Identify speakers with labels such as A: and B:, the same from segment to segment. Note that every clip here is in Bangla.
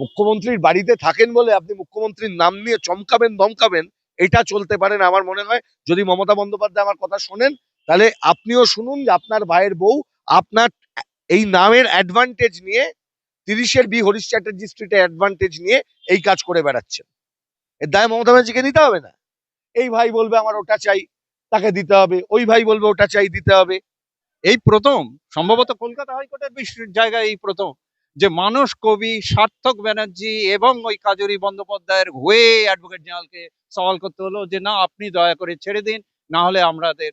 A: মুখ্যমন্ত্রীর বাড়িতে থাকেন বলে আপনি মুখ্যমন্ত্রীর নাম নিয়ে চমকাবেন, ধমকাবেন, এটা চলতে পারে না আমার মনে হয়। যদি মমতা বন্দ্যোপাধ্যায় আমার কথা শোনেন, তাহলে আপনিও শুনুন যে আপনার ভাইয়ের বউ আপনার এই নামের অ্যাডভান্টেজ নিয়ে, তিরিশের বি হরিশ চ্যাটার্জি স্ট্রিটে অ্যাডভান্টেজ নিয়ে এই কাজ করে বেড়াচ্ছেন। এর দায় মমতা ব্যানার্জিকে নিতে হবে না। এই ভাই বলবে আমার ওটা চাই, তাকে দিতে হবে। ওই ভাই বলবে ওটা চাই, দিতে হবে।
B: এই প্রথম, সম্ভবত কলকাতা হাইকোর্টের জায়গায় এই প্রথম। যে মানুষ কবি, সার্থক ব্যানার্জি এবং ওই কাজরি বন্দ্যোপাধ্যায়ের হয়ে অ্যাডভোকেট জেনারেলকে সওয়াল করতে হলো যে, না, আপনি দয়া করে ছেড়ে দিন, না হলে আমাদের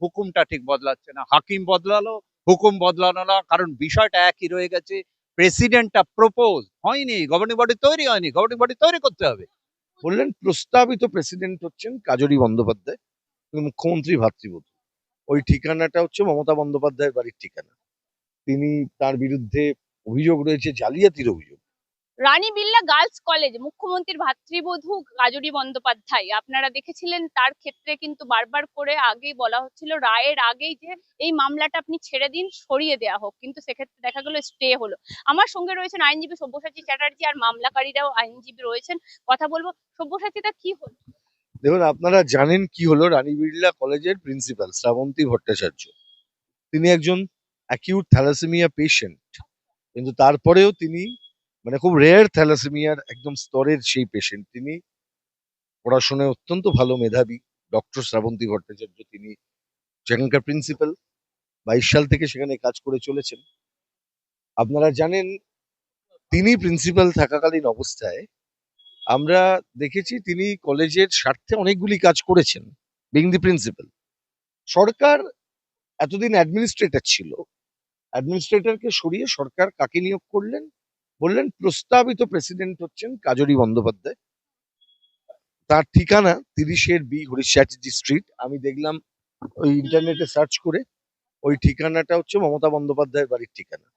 B: হুকুমটা ঠিক বদলাচ্ছে না। হাকিম বদলালো, হুকুম বদলানো না, কারণ বিষয়টা একই রয়ে গেছে। প্রেসিডেন্টটা প্রপোজ হয়নি গভর্নিং বডি তৈরি হয়নি গভর্নিং বডি তৈরি করতে হবে।
A: বললেন, প্রস্তাবিত প্রেসিডেন্ট হচ্ছেন কাজরি বন্দ্যোপাধ্যায় মুখ্যমন্ত্রী ভাতৃবধূ। ওই ঠিকানাটা হচ্ছে মমতা বন্দ্যোপাধ্যায়ের বাড়ির ঠিকানা। তিনি তার বিরুদ্ধে অভিযোগ রয়েছে জালিয়াতির অভিযোগ।
C: রানী বিল্লা গার্লস কলেজ মুখ্যমন্ত্রীর ভাতৃবধূ কাজরি বন্দ্যোপাধ্যায় আপনারা দেখেছিলেন তার ক্ষেত্রে কিন্তু বারবার করে আগেই বলা হচ্ছিল রায়ের আগেই যে এই মামলাটা আপনি ছেড়ে দিন সরিয়ে দেওয়া হোক। কিন্তু সেক্ষেত্রে দেখা গেল স্টে হলো। আমার সঙ্গে রয়েছেন আইনজীবী সব্যসাচী চ্যাটার্জি আর মামলাকারীরাও আইনজীবী রয়েছেন। কথা বলব সব্যসাচীটা কি হলো?
A: দেখুন আপনারা জানেন কি হলো রানী বিড়লা কলেজের প্রিন্সিপাল শ্রাবন্তী ভট্টাচার্য। তিনি একজন অ্যাকিউট থ্যালাসেমিয়া পেশেন্ট কিন্তু তারপরেও তিনি মানে খুব রেয়ার থ্যালাসেমিয়ার একদম স্তরের সেই পেশেন্ট তিনি পড়াশোনায় অত্যন্ত ভালো মেধাবী। ডক্টর শ্রাবন্তী ভট্টাচার্য তিনি সেখানকার প্রিন্সিপাল বাইশ সাল থেকে সেখানে কাজ করে চলেছেন। আপনারা জানেন, তিনি প্রিন্সিপাল থাকাকালীন অবস্থায় আমরা দেখেছি তিনি কলেজের স্বার্থে অনেকগুলি কাজ করেছেন বিং দি প্রিন্সিপাল সরকার এতদিন অ্যাডমিনিস্ট্রেটর ছিল অ্যাডমিনিস্ট্রেটরকে সরিয়ে সরকার কাকে নিয়োগ করলেন? বললেন, প্রস্তাবিত প্রেসিডেন্ট হচ্ছেন কাজরি বন্দ্যোপাধ্যায়। তার ঠিকানা তিরিশের বি হরিশ চ্যাটার্জি স্ট্রিট আমি দেখলাম ওই ইন্টারনেটে সার্চ করে ওই ঠিকানাটা হচ্ছে মমতা বন্দ্যোপাধ্যায়ের বাড়ির ঠিকানা।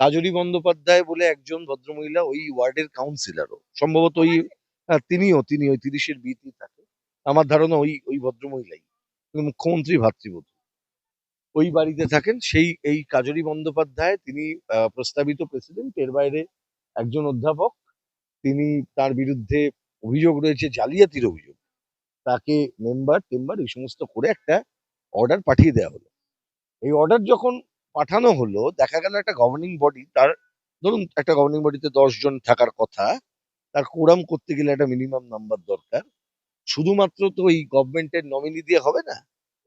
A: কাজরি বন্দ্যোপাধ্যায় বলে একজন ভদ্রমহিলা ওই ওয়ার্ডের কাউন্সিলরও সম্ভবত ওই তিনিও, তিনি ওই তিরিশের বিতে থাকে। আমার ধারণা ওই ওই ভদ্রমহিলাই। মুখ্যমন্ত্রী, ভাতৃবধূ। ওই বাড়িতে থাকেন। সেই, এই কাজরি বন্দ্যোপাধ্যায় তিনি প্রস্তাবিত প্রেসিডেন্ট। এর বাইরে একজন অধ্যাপক। তিনি তার বিরুদ্ধে অভিযোগ রয়েছে, জালিয়াতির অভিযোগ। তাকে মেম্বার টেম্বার এই সমস্ত করে একটা অর্ডার পাঠিয়ে দেওয়া হলো। এই অর্ডার যখন পাঠানো হলো, দেখা গেল একটা গভর্নিং বডি তার, ধরুন একটা গভর্নিং বডিতে জন থাকার কথা, তার কোরাম করতে গেলে একটা মিনিমাম নাম্বার দরকার। শুধুমাত্র তো ওই গভর্নমেন্টের নমিনি দিয়ে হবে না।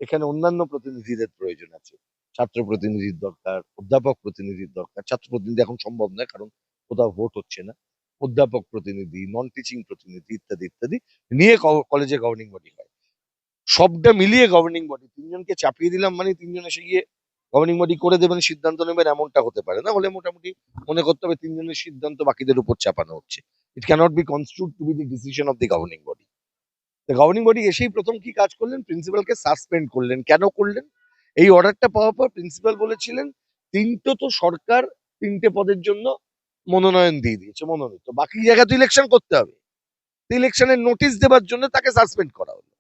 A: এখানে অন্যান্য প্রতিনিধিদের প্রয়োজন আছে। ছাত্র প্রতিনিধির দরকার, অধ্যাপক প্রতিনিধির দরকার। ছাত্র প্রতিনিধি এখন সম্ভব নয়, কারণ কোথাও ভোট হচ্ছে না। অধ্যাপক প্রতিনিধি নন টিচিং প্রতিনিধি ইত্যাদি ইত্যাদি নিয়ে কলেজে গভর্নিং বডি হয়। সবটা মিলিয়ে গভর্নিং বডি তিনজনকে চাপিয়ে দিলাম মানে তিনজন এসে গিয়ে গভর্নিং বডি করে দেবেন, সিদ্ধান্ত নেবেন, এমনটা হতে পারে না। হলে মোটামুটি মনে করতে হবে তিনজনের সিদ্ধান্ত বাকিদের উপর চাপানো হচ্ছে। It cannot be constitute to be the decision of the governing body governing body এসেই প্রথম কি কাজ করলেন? প্রিন্সিপালকে সাসপেন্ড করলেন। কেন করলেন? এই অর্ডারটা পাওয়ার পর প্রিন্সিপাল বলেছিলেন, তিনটে তো সরকার তিনটে পদের জন্য মনোনয়ন দিয়ে দিয়েছে, মনোনীত। বাকি জায়গায় তো ইলেকশন করতে হবে। ইলেকশনের নোটিশ দেওয়ার জন্য তাকে সাসপেন্ড করা হলো।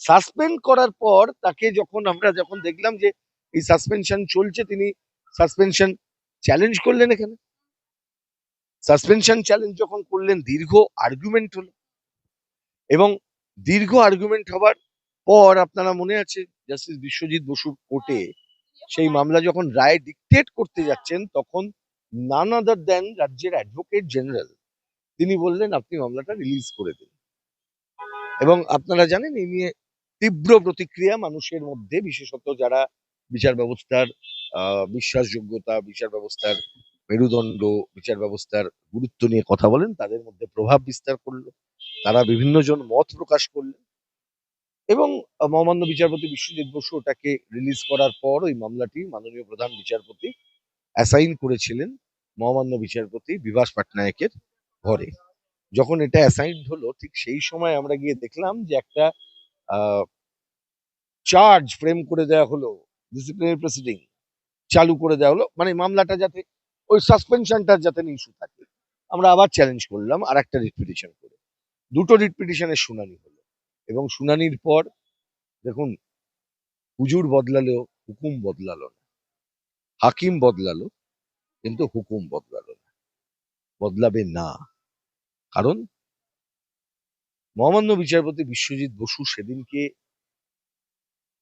A: সাসপেন্ড করার পর তাকে যখন আমরা যখন দেখলাম যে এই সাসপেনশন চলছে, তিনি সাসপেনশন চ্যালেঞ্জ করলেন এখানে। সাসপেনশন চ্যালেঞ্জ যখন করলেন, দীর্ঘ আর্গুমেন্ট হলো। এবং দীর্ঘ আর্গুমেন্ট হবার পর আপনারা মনে আছে জাস্টিস বিশ্বজিৎ বসুর কোর্টে সেই মামলা যখন রায় ডিকটেট করতে যাচ্ছেন, তখন নান আদার দেন রাজ্যের অ্যাডভোকেট জেনারেল তিনি বললেন, আপনি মামলাটা রিলিজ করে দিন। এবং আপনারা জানেন এই নিয়ে তীব্র প্রতিক্রিয়া মানুষের মধ্যে, বিশেষত যারা বিচার ব্যবস্থার বিশ্বাসযোগ্যতা, বিচার ব্যবস্থার মেরুদণ্ড, বিচার ব্যবস্থার গুরুত্ব নিয়ে কথা বলেন, তাদের মধ্যে প্রভাব বিস্তার করল। তারা বিভিন্ন জন মত প্রকাশ করলেন এবং মহামান্য বিচারপতি বিশ্বজিৎ বসু ওটাকে রিলিজ করার পর ওই মামলাটি মাননীয় প্রধান বিচারপতি অ্যাসাইন করেছিলেন মহামান্য বিচারপতি বিভাস পাটনায়কের ঘরে। যখন এটা অ্যাসাইন হলো, ঠিক সেই সময় আমরা গিয়ে দেখলাম যে একটা চার্জ ফ্রেম করে দেওয়া হলো ডিসিপ্লিনারি প্রসিডিং চালু করে দেওয়া হলো মানে মামলাটা যাতে, ওই সাসপেনশনটা যাতে ইস্যু থাকে। আমরা আবার চ্যালেঞ্জ করলাম আর একটা রিট পিটিশন করে। দুটো রিট পিটিশনের শুনানি হলো। এবং শুনানির পর, দেখুন, হুজুর বদলালেও হুকুম বদলালো না। হাকিম বদলালো, কিন্তু হুকুম বদলালো না। বদলাবে না। কারণ, মহামান্য বিচারপতি বিশ্বজিৎ বসু সেদিনকে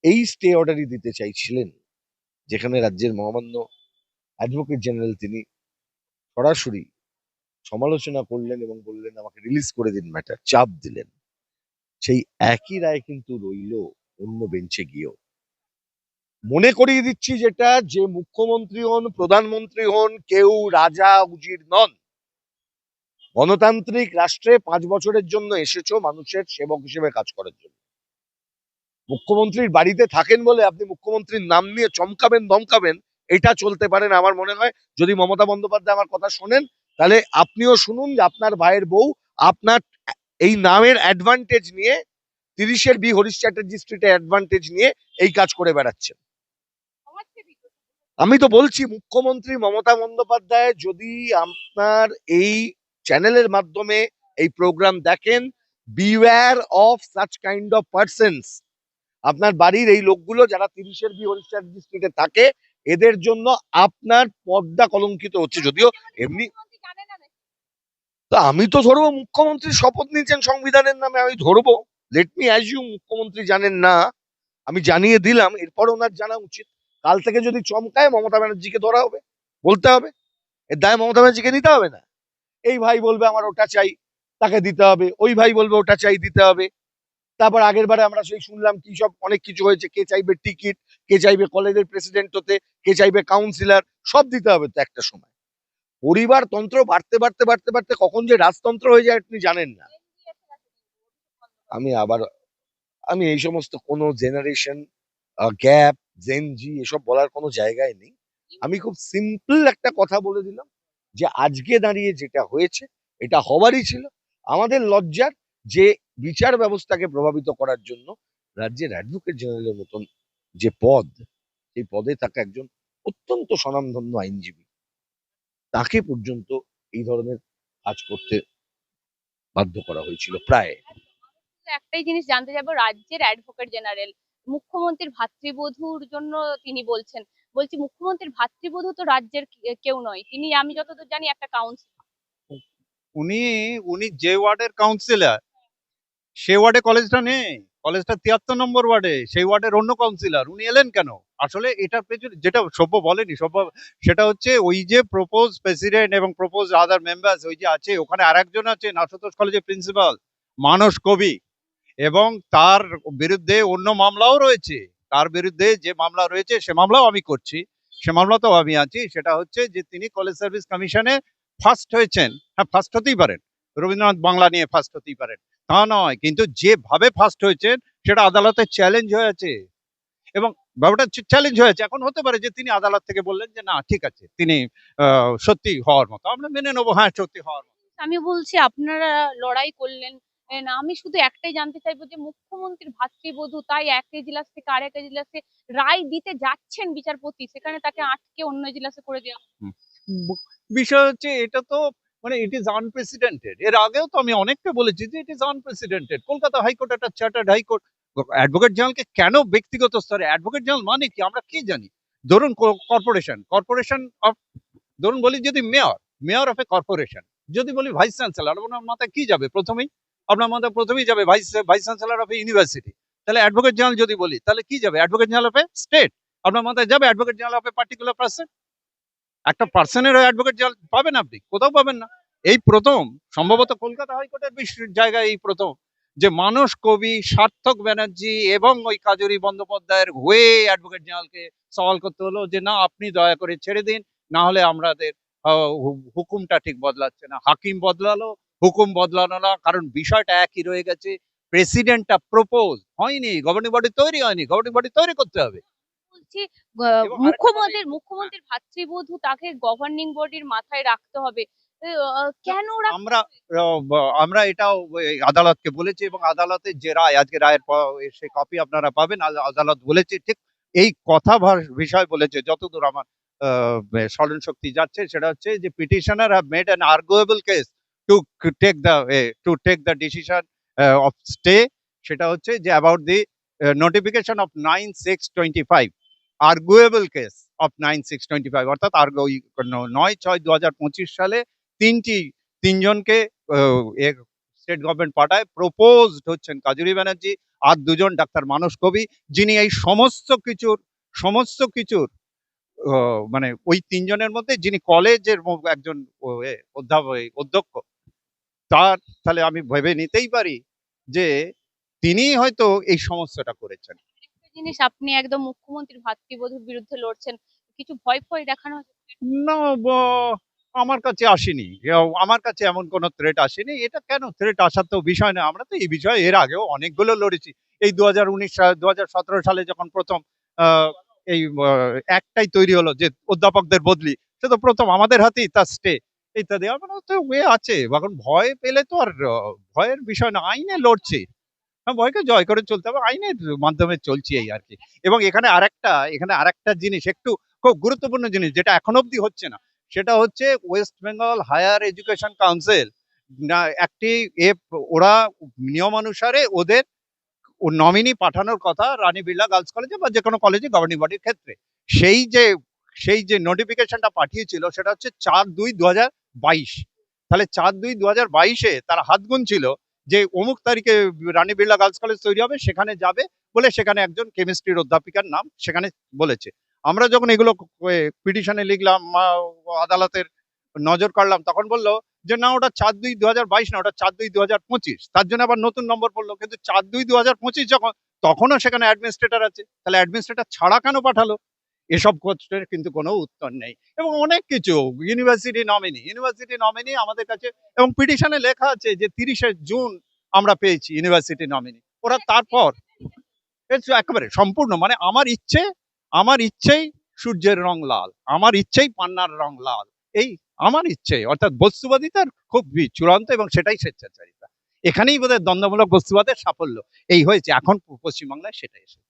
A: এই স্টে অর্ডারই দিতে চাইছিলেন, যেখানে রাজ্যের মহামান্য অ্যাডভোকেট জেনারেল তিনি সরাসরি সমালোচনা করলেন এবং বললেন, আমাকে রিলিজ করে দিন ম্যাটার চাপ দিলেন। সেই একই রায় কিন্তু রইল অন্য বেঞ্চে গিয়েও। মনে করিয়ে দিচ্ছি যেটা, যে মুখ্যমন্ত্রী হন, প্রধানমন্ত্রী হন, কেউ রাজা উজির নন। গণতান্ত্রিক রাষ্ট্রে পাঁচ বছরের জন্য এসেছ মানুষের সেবক হিসেবে কাজ করার জন্য। মুখ্যমন্ত্রীর বাড়িতে থাকেন বলে আপনি মুখ্যমন্ত্রীর নাম নিয়ে চমকাবেন, দমকাবেন, এটা চলতে পারে না। আমার মনে হয় যদি মমতা বন্দ্যোপাধ্যায় আমার কথা শোনেন তাহলে আপনিও শুনুন যে আপনার ভাইয়ের বউ আপনার এই নামের অ্যাডভান্টেজ নিয়ে তিরিশের বি হরিশ চ্যাটার্জি স্ট্রিটে অ্যাডভান্টেজ নিয়ে এই কাজ করে বেড়াচ্ছেন আমি তো বলছি, মুখ্যমন্ত্রী মমতা বন্দ্যোপাধ্যায় যদি আপনার এই চ্যানেলের মাধ্যমে এই প্রোগ্রাম দেখেন beware of such kind of persons আপনার বাড়ির এই লোকগুলো যারা তিরিশের বি হরিশ চ্যাটার্জি স্ট্রিটে থাকে, এদের জন্য আপনার পর্দা কলঙ্কিত হচ্ছে। যদিও এমনি
C: মুখ্যমন্ত্রী জানে না নাকি?
A: তো আমি তো ধরবো, মুখ্যমন্ত্রী শপথ নিয়েছেন সংবিধানের নামে, আমি ধরবো। লেট মি অ্যাজিউম মুখ্যমন্ত্রী জানেন না। আমি জানিয়ে দিলাম, এরপর ওনার জানা উচিত। কাল থেকে যদি চমকায়, মমতা ব্যানার্জিকে ধরা হবে, বলতে হবে। এর দায় মমতা ব্যানার্জিকে নিতে হবে না। এই ভাই বলবে, আমার ওটা চাই, তাকে দিতে হবে। ওই ভাই বলবে, ওটা চাই, দিতে হবে। তারপর আগের বারে আমরা সেই শুনলাম, কি সব, অনেক কিছু হয়েছে। কে চাইবে টিকিট, কে চাইবে কলেজের প্রেসিডেন্ট হতে কে চাইবে কাউন্সিলর, সব দিতে হবে তো একটা সময়। পরিবারতন্ত্র বাড়তে বাড়তে বাড়তে বাড়তে কখন যে রাজতন্ত্র হয়ে যায় আপনি জানেন না। আমি আবার, আমি এই সমস্ত কোনো জেনারেশন গ্যাপ জেনজি এসব বলার কোনো জায়গায় নেই। আমি খুব সিম্পল একটা কথা বলে দিলাম যে আজকে দাঁড়িয়ে যেটা হয়েছে, এটা হবারই ছিল। আমাদের লজ্জার যে বিচার ব্যবস্থাকে প্রভাবিত করার জন্য রাজ্যের অ্যাডভোকেট জেনারেলের মতন যে পদ, সেই পদে থাকা একজন অত্যন্ত স্বনামধন্য আইনজীবী। তাকে পর্যন্ত এই ধরনের কাজ করতে বাধ্য করা হয়েছিল প্রায়।
C: একটাই জিনিস জানতে যাব রাজ্যের অ্যাডভোকেট জেনারেল মুখ্যমন্ত্রীর ভাতৃবধূর জন্য তিনি বলছেন বলছি মুখ্যমন্ত্রীর ভাতৃবধূ তো রাজ্যের কেউ নয় তিনি আমি যতদূর জানি একটা কাউন্সিল
B: উনি উনি যে ওয়ার্ডের কাউন্সিলর সে ওয়ার্ডে কলেজটা নেই, কলেজটা তিয়াত্তর নম্বর ওয়ার্ডে, সেই ওয়ার্ডের অন্য কাউন্সিলর উনি এলেন কেন? আসলে এটার পেছনে যেটা সভ্য বলেনি, সভ্য সেটা হচ্ছে ওই যে প্রপোজ প্রেসিডেন্ট এবং প্রপোজ আদার মেম্বার্স ওই যে আছে, ওখানে আরেকজন আছে আশুতোষ কলেজের প্রিন্সিপাল মানস কবি এবং তার বিরুদ্ধে অন্য মামলাও রয়েছে, তার বিরুদ্ধে যে মামলা রয়েছে, সে মামলাও আমি করছি, সে মামলাতেও আমি আছি, সেটা হচ্ছে যে তিনি কলেজ সার্ভিস কমিশনে ফার্স্ট হয়েছেন হ্যাঁ ফার্স্ট হতেই পারেন, রবীন্দ্রনাথ বাংলা নিয়ে ফার্স্ট হতেই পারেন। তা নয় কিন্তু যেভাবে ফার্স্ট হয়েছেন সেটা আদালতে চ্যালেঞ্জ হয়েছে এবং ব্যাপারটা চ্যালেঞ্জ হয়েছে এখন হতে পারে যে তিনি আদালত থেকে বললেন যে না ঠিক আছে তিনি সত্যি হওয়ার মতো। আমরা মেনে নেব হ্যাঁ সত্যি হওয়ার মতো।
C: আমি বলছি আপনারা লড়াই করলেন না আমি শুধু একটাই জানতে চাইব যে মুখ্যমন্ত্রীর ভাতৃবধূ তাই এক এজলাস থেকে আরেক এজলাসে রায় দিতে যাচ্ছেন বিচারপতি সেখানে তাকে আটকে অন্য এজলাসে করে দেওয়া
B: বিষয় হচ্ছে এটা তো মানে ইট ইজ আনপ্রেসিডেন্টেড এর আগেও তো আমি অনেককে বলেছি যে it is unprecedented Kolkata high court একটা চার্টার্ড হাইকোর্ট অ্যাডভোকেট জেনারেলকে কেন ব্যক্তিগত স্তরে অ্যাডভোকেট জেনারেল মানে কি? আমরা কি জানি? ধরুন কর্পোরেশন কর্পোরেশন অফ ধরুন বলি যদি mayor mayor of a corporation যদি বলি ভাইস চ্যান্সেলর আপনার মাথায় কি যাবে প্রথমেই? আপনার মাথায় প্রথমেই যাবে vice vice chancellor of a university তাহলে অ্যাডভোকেট জেনারেল যদি বলি, তাহলে কি যাবে? Advocate general of a state আপনার মাথায় যাবে advocate general of a particular person একটা পার্সনের অ্যাডভোকেট জেনারেল পাবেন আপনি, কোথাও পাবেন না। এই প্রথম সম্ভবত কলকাতা হাইকোর্টের বিশ- জায়গায় এই প্রথম যে মানস কবি সার্থক ব্যানার্জি এবং ওই কাজরি বন্দ্যোপাধ্যায়ের হয়ে অ্যাডভোকেট জেনারেলকে সওয়াল করতে হলো যে না আপনি দয়া করে ছেড়ে দিন না হলে আমাদের হুকুমটা ঠিক বদলাচ্ছে না। হাকিম বদলালো হুকুম বদলানো না কারণ বিষয়টা একই রয়ে গেছে। প্রেসিডেন্টটা প্রপোজ হয়নি গভর্নিং বডি তৈরি হয়নি গভর্নিং বডি তৈরি করতে হবে।
C: বলছি মুখ্যমন্ত্রীর মুখ্যমন্ত্রীর ভাতৃবধূ তাকে গভর্নিং বডির মাথায় রাখতে হবে। কেন
B: আমরা আমরা এটাও আদালতকে বলেছি এবং আদালতের যে রায়, আজকে রায়ের সে কপি আপনারা পাবেন আদালত বলেছে, ঠিক এই কথা বিষয় বলেছে, যতদূর আমার স্মরণ শক্তি যাচ্ছে, সেটা হচ্ছে যে petitioner have made an arguable case to take the to take the decision of stay সেটা হচ্ছে যে about the notification of nine six twenty five arguable case of nine six twenty five অর্থাৎ আর্গ নয় ছয় দু সালে তিনটি তিনজনকে স্টেট গভর্নমেন্ট পাঠায় প্রপোজড হচ্ছেন কাজুরি ব্যানার্জি আর দুজন ডাক্তার মানস কবি যিনি এই সমস্ত কিছুর সমস্ত কিছুর মানে ওই তিনজনের মধ্যে যিনি কলেজের একজন অধ্যাপক অধ্যক্ষ তার তাহলে আমি ভেবে নিতেই পারি যে তিনি হয়তো এই সমস্যাটা করেছেন।
C: জিনিস আপনি একদম মুখ্যমন্ত্রীর ভাতৃবধূর বিরুদ্ধে লড়ছেন কিছু ভয় ভয় দেখানো হচ্ছে?
B: না আমার কাছে আসেনি। আমার কাছে এমন কোনো থ্রেট আসেনি। এটা কেন থ্রেট আসার তো বিষয় না আমরা তো এই বিষয়ে এর আগেও অনেকগুলো লড়েছি। এই দু হাজার উনিশ সতেরো সালে যখন প্রথম এই একটাই তৈরি হলো যে অধ্যাপকদের বদলি, সে তো প্রথম আমাদের হাতেই তার স্টে ইত্যাদি আমার তো ওয়ে আছে। এখন ভয় পেলে তো আর ভয়ের বিষয় না আইনে লড়ছি। হ্যাঁ ভয়কে জয় করে চলতে হবে। আইনের মাধ্যমে চলছি এই আর কি। এবং এখানে আরেকটা এখানে আরেকটা জিনিস, একটু খুব গুরুত্বপূর্ণ জিনিস, যেটা এখন অবধি হচ্ছে না। সেটা হচ্ছে West Bengal higher education council একটি এ, ওরা নিয়মানুসারে ওদের নমিনি পাঠানোর কথা রানী বিড়লা গার্লস কলেজে বা যে কোনো কলেজে গভর্নিং বডির ক্ষেত্রে। সেই যে সেই যে নোটিফিকেশনটা পাঠিয়েছিল সেটা হচ্ছে চার দুই দু তাহলে চার দুই দু হাজার বাইশে তারা হাত গুনছিল যে অমুক তারিখে রানী বিড়লা গার্লস কলেজ তৈরি হবে, সেখানে যাবে বলে সেখানে একজন কেমিস্ট্রির অধ্যাপিকার নাম সেখানে বলেছে। আমরা যখন এগুলো পিটিশনে লিখলাম আদালতের নজর কাড়লাম তখন বলল যে না ওটা চার দুই দু হাজার বাইশ না ওটা চার দুই দু হাজার পঁচিশ। তার জন্য আবার নতুন নম্বর পড়ল। কিন্তু চার দুই দু হাজার পঁচিশ যখন তখনও সেখানে অ্যাডমিনিস্ট্রেটর আছে। তাহলে অ্যাডমিনিস্ট্রেটর ছাড়া কেন পাঠালো? এসব প্রশ্নের কিন্তু কোনো উত্তর নেই। এবং অনেক কিছু ইউনিভার্সিটি নমিনি ইউনিভার্সিটি নমিনি আমাদের কাছে। এবং পিটিশনে লেখা আছে যে তিরিশে জুন আমরা পেয়েছি ইউনিভার্সিটি নমিনি। ওরা তারপর It's একেবারে সম্পূর্ণ মানে আমার ইচ্ছে আমার ইচ্ছেই সূর্যের রং লাল, আমার ইচ্ছেই পান্নার রং লাল, এই আমার ইচ্ছে অর্থাৎ বস্তুবাদিতার খুব চূড়ান্ত এবং সেটাই স্বেচ্ছাচারিতা। এখানেই বোধহয় দ্বন্দ্বমূলক বস্তুবাদের সাফল্য। এই হয়েছে, এখন পশ্চিমবাংলায় সেটাই এসেছে।